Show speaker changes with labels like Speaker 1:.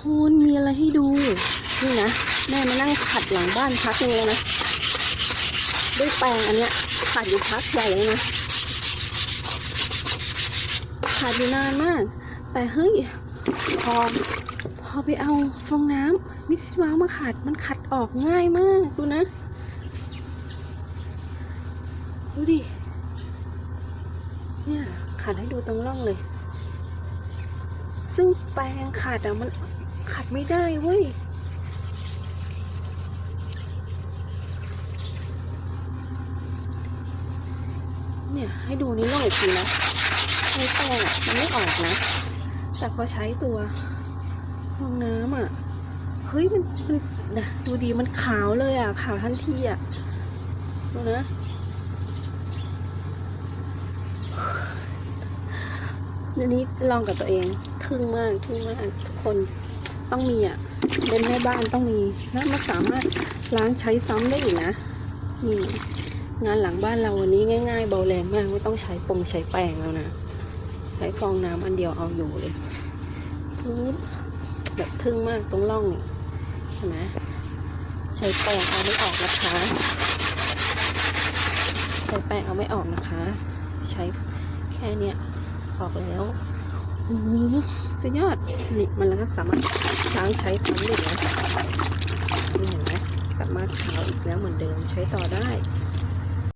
Speaker 1: คนมีอะไรให้ดู นี่นะ แม่มานั่งขัดหลังบ้านพักนึงแล้วนะ ด้วยแปรงอันเนี้ยขัดอยู่พักใหญ่เลยนะขัดอยู่นานมาก แต่เฮ้ยพอพอไปเอาฟองน้ำมิสซิว้าวมาขัดมันขัดออกง่ายมากดูนะดูดิ เนี่ยขัดให้ดูตรงร่องเลย ซึ่งแปรงขัดอะมัน ขัดไม่ได้เว้ยเนี่ย ให้ดูในร่องอีกทีนะใช้แปรงอะมันไม่ออกนะ แต่พอใช้ตัวฟองน้ำอะ เฮ้ยมันมันนะดูดีมันขาวเลยอะ ขาวทันทีอะ ดูนะ เดี๋ยวนี้ลองกับตัวเองทึ่งมากทึ่งมากทุกคนต้องมีอะเป็นแม่บ้านต้องมีแล้วมันสามารถล้างใช้ซ้ำได้อีกนะนี่งานหลังบ้านเราวันนี้ง่าย ๆ เบาแรงมากไม่ต้องใช้ปงใช้แป้งแล้วนะใช้ฟองน้ำอันเดียวเอาอยู่เลยปึ๊บแบบทึ่งมากตรงร่องนี่เห็นไหมใช้แป้งเอาไม่ออกนะคะใช้แป้งเอาไม่ออกนะคะ ใช้แค่เนี้ย ออกแล้วโหสุดยอดนี่มันแล้วก็สามารถล้างใช้ซ้ำได้อีกนะนี่เห็นไหมกลับมาขาวอีกแล้วเหมือนเดิมใช้ต่อได้